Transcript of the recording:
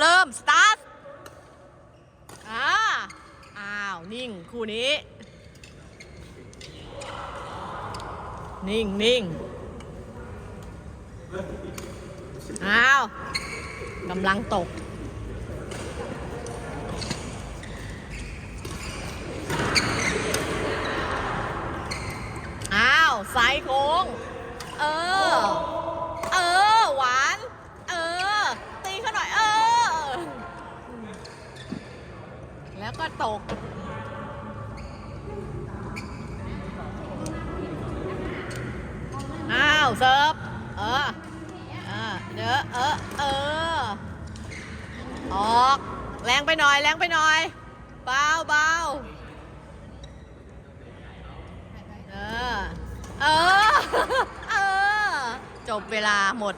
เริ่ม สตาร์ทอ่าอ้าว นิ่ง คู่นี้ นิ่งนิ่งอ้าวกำลังตก อ้าวไซด์โค้ง เออ เออ หวาน เออ ตีเขาหน่อย เออ แล้วก็ตก อ้าว เซิร์ฟ เออ เออ เดี๋ยวเออ เออ ออก แรงไปหน่อย แรงไปหน่อย เบาเบาเออ เออ เออ จบเวลาหมด